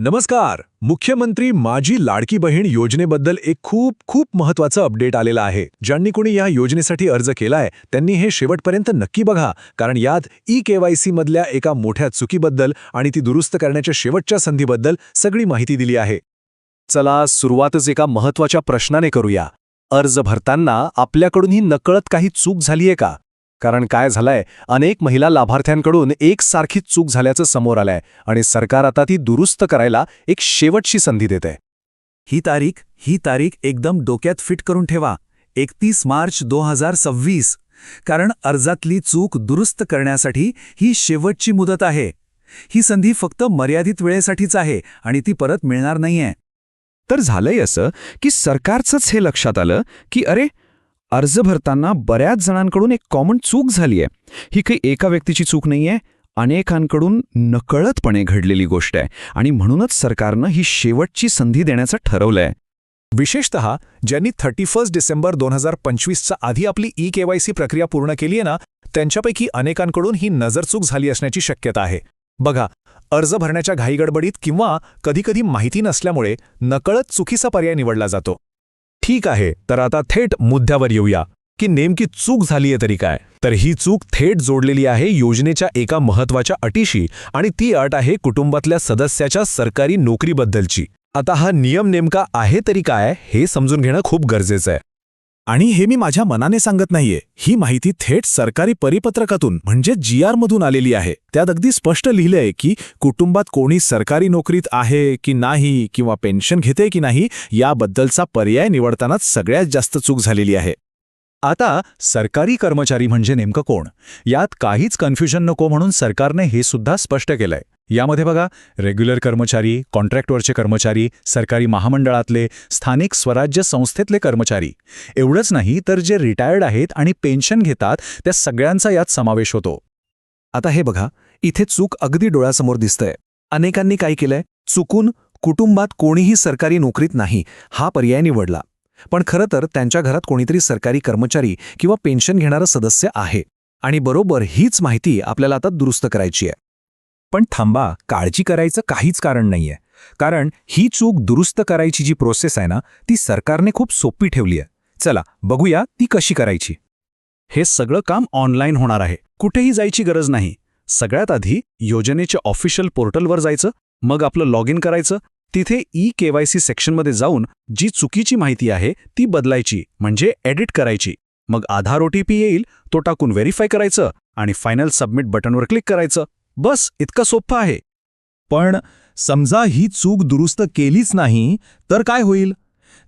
नमस्कार. मुख्यमंत्री माझी लाडकी बहीण योजनेबद्दल एक खूप खूप महत्वाचं अपडेट आलेलं आहे. ज्यांनी कोणी या योजनेसाठी अर्ज केलाय त्यांनी हे शेवटपर्यंत नक्की बघा. कारण यात ई केवायसी मधल्या एका मोठ्या चुकीबद्दल आणि ती दुरुस्त करण्याच्या शेवटच्या संधीबद्दल सगळी माहिती दिली आहे. चला सुरुवातच एका महत्त्वाच्या प्रश्नाने करूया. अर्ज भरताना आपल्याकडूनही नकळत काही चूक झालीये का? कारण काय झालंय अनेक महिला लाभार्थ्यांकडून एकसारखीच चूक झाल्याचं समोर आलंय आणि सरकार आता ती दुरुस्त करायला एक शेवटची संधी देते ही तारीख ही तारीख एकदम डोक्यात फिट करून ठेवा. एकतीस मार्च दो हजार सव्वीस. कारण अर्जातली चूक दुरुस्त करण्यासाठी ही शेवटची मुदत आहे. ही संधी फक्त मर्यादित वेळेसाठीच आहे आणि ती परत मिळणार नाहीये. तर झालंय असं की सरकारचंच हे लक्षात आलं की अरे अर्ज भरताना बऱ्याच जणांकडून एक कॉमन चूक झालीये. ही काही एका व्यक्तीची चूक नाहीये अनेकांकडून नकळतपणे घडलेली गोष्ट आहे आणि म्हणूनच सरकारनं ही शेवटची संधी देण्याचं ठरवलंय. विशेषतः ज्यांनी थर्टी फर्स्ट डिसेंबर दोन हजार पंचवीसच्या आधी आपली ई केवायसी प्रक्रिया पूर्ण केली आहे ना त्यांच्यापैकी अनेकांकडून ही नजरचूक झाली असण्याची शक्यता आहे. बघा अर्ज भरण्याच्या घाईगडबडीत किंवा कधीकधी माहिती नसल्यामुळे नकळत चुकीचा पर्याय निवडला जातो. ठीक आहे तर आता थेट मुद्द्यावर येऊया. की नेमकी चूक झालीये तरी काय? तर ही चूक थेट जोडलेली आहे योजनेच्या एका महत्त्वाच्या अटीशी आणि ती अट आहे कुटुंबातल्या सदस्याच्या सरकारी नोकरीबद्दलची. आता हा नियम नेमका आहे तरी काय हे समजून घेणं खूप गरजेचं आहे. आणि हे मी माझ्या मनाने सांगत नाहीये. ही माहिती थेट सरकारी परिपत्रकातून म्हणजे जी मधून आलेली आहे. त्यात अगदी स्पष्ट लिहिलंय की कुटुंबात कोणी सरकारी नोकरीत आहे की नाही किंवा पेन्शन घेते की नाही याबद्दलचा पर्याय निवडतानाच सगळ्यात जास्त चूक झालेली आहे. आता सरकारी कर्मचारी म्हणजे नेमकं कोण? यात काहीच कन्फ्युजन नको म्हणून सरकारने हे सुद्धा स्पष्ट केलंय. यामध्ये बघा रेग्युलर कर्मचारी कॉन्ट्रॅक्टवरचे कर्मचारी सरकारी महामंडळातले स्थानिक स्वराज्य संस्थेतले कर्मचारी. एवढंच नाही तर जे रिटायर्ड आहेत आणि पेन्शन घेतात त्या सगळ्यांचा यात समावेश होतो. आता हे बघा इथे चूक अगदी डोळ्यासमोर दिसतंय. अनेकांनी काय केलंय? चुकून कुटुंबात कोणीही सरकारी नोकरीत नाही हा पर्याय निवडला. पण खरं तर त्यांच्या घरात कोणीतरी सरकारी कर्मचारी किंवा पेन्शन घेणारं सदस्य आहे. आणि बरोबर हीच माहिती आपल्याला आता दुरुस्त करायची आहे. पण थांबा काळजी करायचं काहीच कारण नाहीये. कारण ही चूक दुरुस्त करायची जी प्रोसेस आहे ना ती सरकारने खूप सोपी ठेवली आहे. चला बघूया ती कशी करायची. हे सगळं काम ऑनलाईन होणार आहे. कुठेही जायची गरज नाही. सगळ्यात आधी योजनेच्या ऑफिशियल पोर्टलवर जायचं मग आपलं लॉग इन करायचं तिथे ई केवायसी सेक्शनमध्ये जाऊन जी चुकीची माहिती आहे ती बदलायची म्हणजे एडिट करायची. मग आधार ओ टी पी येईल तो टाकून व्हेरीफाय करायचं आणि फायनल सबमिट बटनवर क्लिक करायचं. बस इतकं सोपं आहे. पण समजा ही चूक दुरुस्त केलीच नाही तर काय होईल?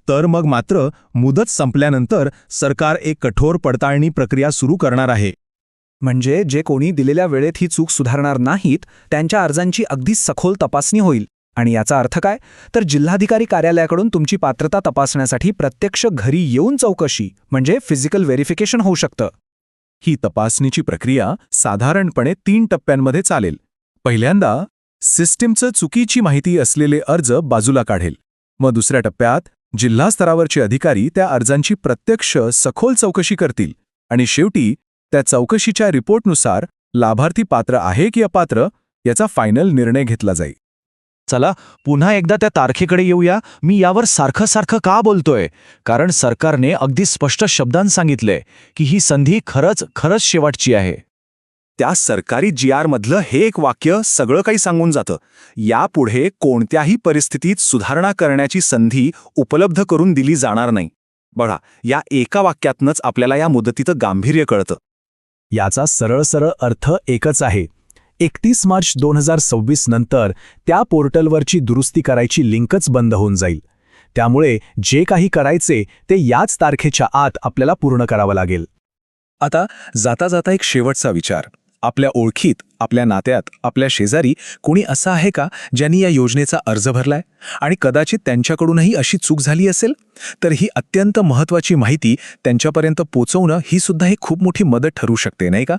तर मग मात्र मुदत संपल्यानंतर सरकार एक कठोर पडताळणी प्रक्रिया सुरू करणार आहे. म्हणजे जे कोणी दिलेल्या वेळेत ही चूक सुधारणार नाहीत त्यांच्या अर्जांची अगदी सखोल तपासणी होईल. आणि याचा अर्थ काय? तर जिल्हाधिकारी कार्यालयाकडून तुमची पात्रता तपासण्यासाठी प्रत्यक्ष घरी येऊन चौकशी म्हणजे फिजिकल व्हेरिफिकेशन होऊ शकतं. ही तपासणीची प्रक्रिया साधारणपणे तीन टप्प्यांमध्ये चालेल. पहिल्यांदा सिस्टीमचं चुकीची माहिती असलेले अर्ज बाजूला काढेल. मग दुसऱ्या टप्प्यात जिल्हा स्तरावरचे अधिकारी त्या अर्जांची प्रत्यक्ष सखोल चौकशी करतील आणि शेवटी त्या चौकशीच्या रिपोर्टनुसार लाभार्थी पात्र आहे की अपात्र याचा फायनल निर्णय घेतला जाईल. चला पुन्हा एकदा त्या तारखेकडे येऊया. मी यावर सारखं सारखं का बोलतोय? कारण सरकारने अगदी स्पष्ट शब्दांत सांगितलंय की ही संधी खरंच खरंच शेवटची आहे. त्या सरकारी जी आर मधलं हे एक वाक्य सगळं काही सांगून जातं. यापुढे कोणत्याही परिस्थितीत सुधारणा करण्याची संधी उपलब्ध करून दिली जाणार नाही. बघा या एका वाक्यातनंच आपल्याला या मुदतीचं गांभीर्य कळतं. याचा सरळ सरळ अर्थ एकच आहे. एकतीस मार्च दोन हजार सव्वीस नंतर त्या पोर्टलवरची दुरुस्ती करायची लिंकच बंद होऊन जाईल. त्यामुळे जे काही करायचे ते याच तारखेच्या आत आपल्याला पूर्ण करावं लागेल. आता जाता जाता एक शेवटचा विचार. आपल्या ओळखीत आपल्या नात्यात आपल्या शेजारी कोणी असं आहे का ज्यांनी या योजनेचा अर्ज भरलाय? आणि कदाचित त्यांच्याकडूनही अशी चूक झाली असेल? तर ही अत्यंत महत्वाची माहिती त्यांच्यापर्यंत पोचवणं ही सुद्धा एक खूप मोठी मदत ठरू शकते नाही का?